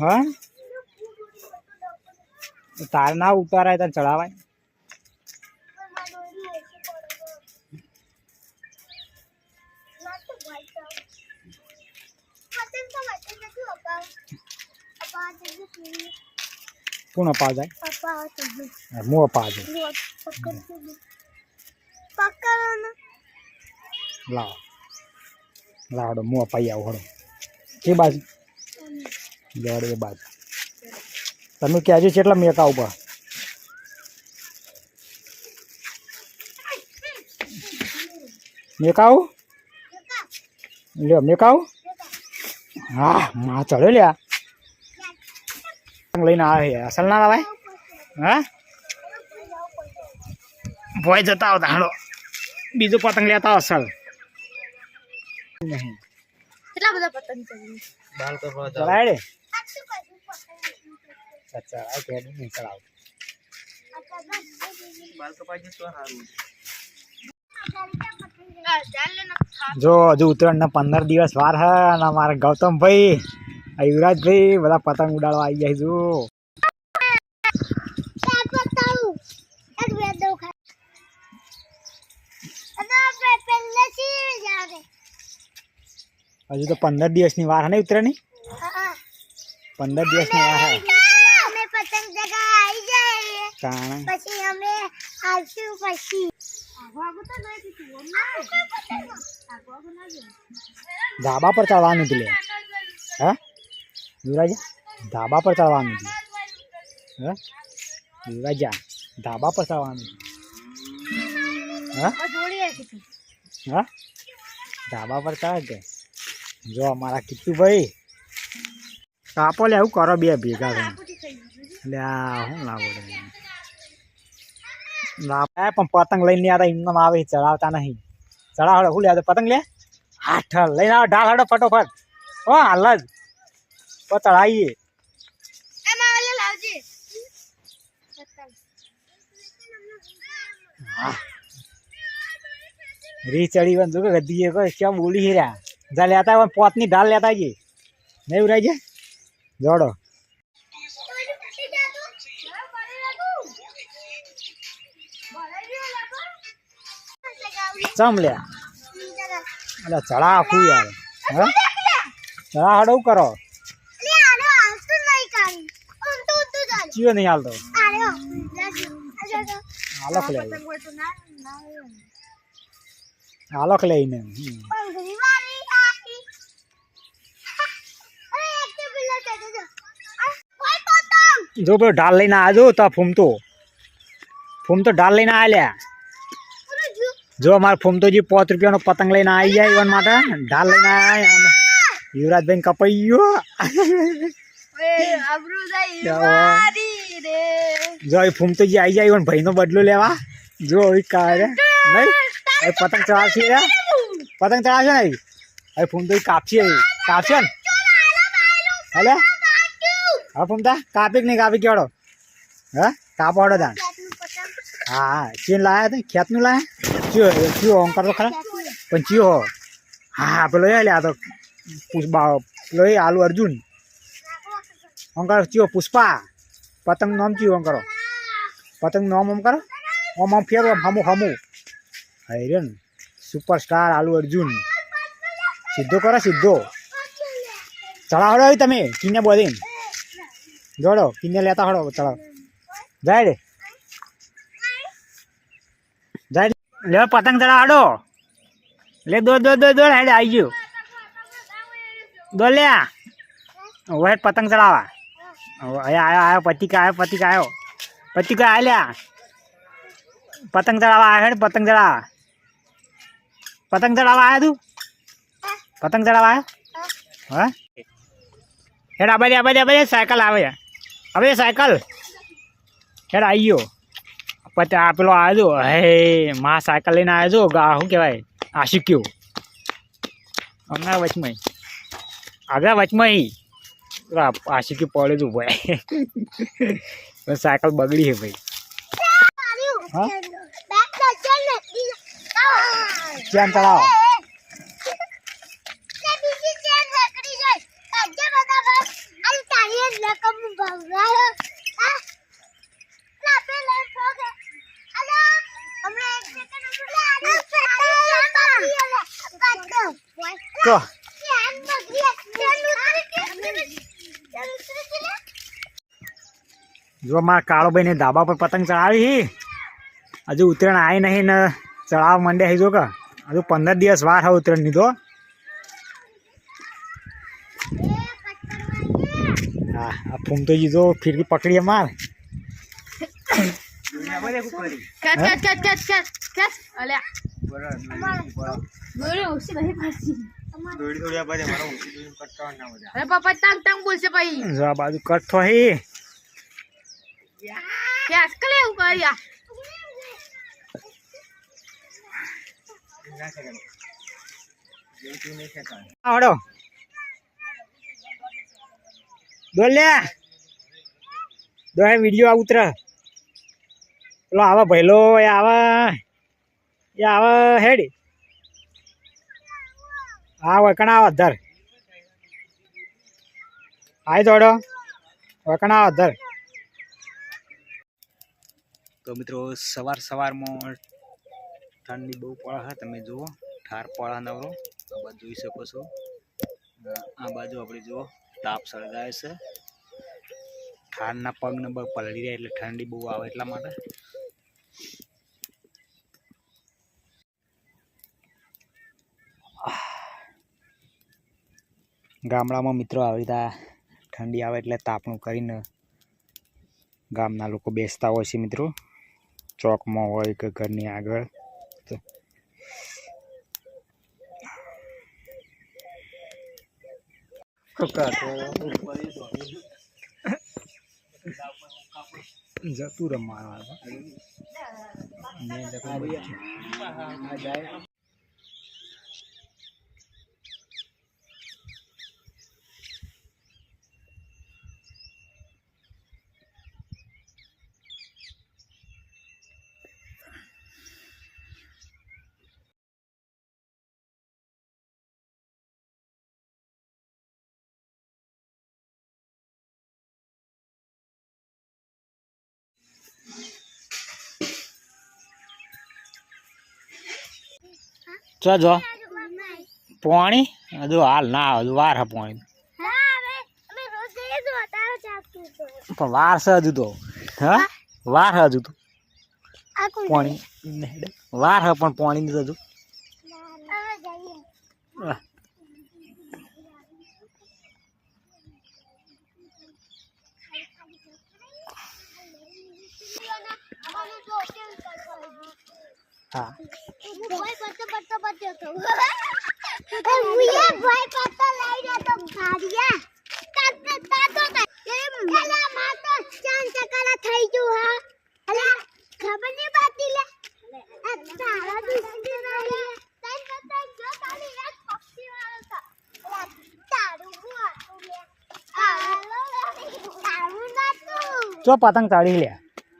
હા? તાર ના ઉતારાય તાર ચડાવાય? કોણ અપા જાય? હું અપા જાય. લાવ. લાવડો હું અપાઈ આવું, હડો. કે બાજુ? જવાડો એ બાજુ. તમે કહેજો કેટલા મેકા ઉપર મેકાવું લ્યો મેકાવું હા માં ચડ્યો લ્યા. લઈને આવે છે. અસલ ના લાવાય? હા? ભોય જતા આવતા હાડો બીજું પતંગ લેતા આવો અસલ. નહીં કેટલા બધા પતંગ ચડી અચ્છા આ કેડી નહીં ચલાવ જો, હજુ ઉત્તરાયણના પંદર દિવસ વાર હે અને અમારા ગૌતમભાઈ યુવરાજભાઈ બધા પતંગ ઉડાડવા આવી જાય જો. હજુ તો પંદર દિવસની વાર હે ને ઉત્તરાયણની? પંદર દિવસની વાર હે અમે પતંગ જગા આવી કારણ પછી અમે આવશું પછી. ધાબા પર ચડવાનું હતું લે. હે? યુવરાજ ધાબા પર ચડવાનું હતું હે? યુવરાજા ધાબા પર ચડવાનું હા? હા? ધાબા પર ચડે કે. જો અમારા કિટ્ટુભાઈ. કાપો લે આવું કરો બે ભેગા એટલે આ શું લાવો લાવે પણ પતંગ લઈને યાર એમને આવે ચડાવતા નહીં. ચડાવડો શું લે પતંગ લે? હાથ લઈને આવો ઢાલ હડો ફટોફટ. હો હાલ જ. તો ચડાવીએ રી ચડી બંધ કે ગદી કોઈ કેમ બોલી રહ્યા. જા લેતા પોતની ઢાલ લેતા જઈએ નહીં ઉરાઈ જાય જોડો. ચમ લે એટલે ચડા આખું યાર. હા? ચડા હડવું કરો. ચિયો નહીં હાલતો. આલોક લે. આલોક લઈને. જો પેલો ઢાલ લઈને આજો તો ફૂમતો. ફૂમતો ઢાલ લઈને આલ્યા જો અમારા ફૂમતો જે પાંચ રૂપિયાનો પતંગ લઈને આવી જાય એવન માટે. ઢાલ લઈને આવ્યા યુવરાજભાઈ કપાઈ ગયો. જો. એ ફૂમતો જે આવી જાય એવન ભાઈનો બદલો લેવા. જો એ કાઢે નહીં હવે પતંગ ચડાવશે રે પતંગ ચડાવશે ને હવે ફૂમતો ઈ કાપશે. કાપશે ને? હલે? હા ફૂમતા કાપી કે નહીં કાપી કેવડો? હા? કાપવાડો હા હા ચીન લાયા તે ખેતનું લાયા? ચિયો ચિયો અંકર તો ખરા? પણ ચિયો હો, પેલો એ લ્યા તો પુષ્પા પેલો એ આલુ અર્જુન. અંકર ચિયો, પુષ્પા. પતંગ નામ ચિયો અંકરો પતંગ નામ આમ કરો. ઓમ આમ ફેરવો હમુ, હમું. હૈરન સુપરસ્ટાર આલુ અર્જુન. સીધો કરો, સીધો. ચડાવડો તમે, કિને બોલીને જોડો, કિને લેતા હડો, ચડાવ. જાય રે. લે, પતંગ ચડાવડો લે, દોડ દોડ દોડ દોડ, હેડે આવી ગયું. દો લે હવે પતંગ ચડાવવા. હવે આયો આયો પતિકા આયો, પતિકા આવ્યો પતિકા આયો લ્યા પતંગ ચડાવવા આવ્યો હેડ, પતંગ ચડાવવા. પતંગ ચડાવવા આવ્યા તું? પતંગ ચડાવવા આવ્યો હા? હેડ, આ બાજુ આ બાજુ આ બાજુ, સાયકલ આવે. હવે સાયકલ. હેડ આવી ગયો. પછી આ પેલો આવ્યો હે, માં સાયકલ લઈને આવ્યો છો ગા, શું કહેવાય આશિક્યો હમણાં વચમાં આગળ વચમાં ઈ. પેલો આશિક્યું પડ્યું હતું ભાઈ. સાયકલ બગડી છે ભાઈ. ચેન ચડાવો ચો જો. જો મારા કાળોભાઈ ને ધાબા પર પતંગ ચડાવી હી. હજુ ઉત્તરાયણ આવી નહીં ને ચડાવવા માંડ્યા હી જો કે. હજુ પંદર દિવસ વાર હા ઉત્તરાયણની તો હા આ ફૂમતોજી જો ફિરકી પકડીએ માર cut cut cut cut cut cut. અલ્યા. બાજુ થો હી. આવડો. દોલે દો વીડિયો ઉતર. પેલો આવા એ આવા. એ આવે હેડી. હા વકણા આવે ધર. આય દોડો વકણા આવે ધર. તો મિત્રો, સવાર સવારમાં ઠંડી બહુ પડે તમે જુઓ, ઠાર પડે નવરો. આ બાજુ જોઈ શકો છો. આ બાજુ આપણે જુઓ, તાપ સળગાય છે. ઠારના પગને પગ પલળી રહ્યા, એટલે ઠંડી બહુ આવે એટલા માટે. ગામડામાં મિત્રો આવી રીતે ઠંડી આવે એટલે તાપણું કરીને ગામના લોકો બેસતા હોય છે મિત્રો. ચોકમાં હોય કે ઘરની આગળ. તો જતું રમવાનું. ચો જો. પોણી? હજુ હાલ ના હજુ વાર હે પોણી. પણ વાર છે હજુ તો. હા? વાર હજુ તો. પોણી. વાર હ પણ પોણી નથી હજુ. હા. લે પતંગ જો તારી એક પક્ષી વાળો છે અલા, તારું હું હતું લે આલો તારું નતું ચો પતંગ ચાળી લે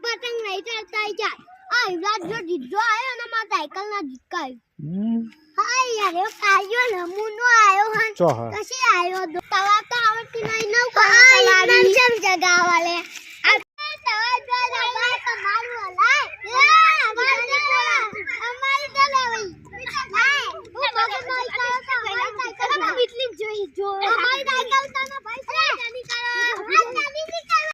પતંગ નહીં ચડતા જાય આ યુવરાજ જો જીજો આવ્યો અને મારા ના હમ, હા યાર એ કાયો નમૂનો આવ્યો હન. કશી દો તવા તો આવડતી નહીં નવ કલા ચલાવી ચમ જગાવા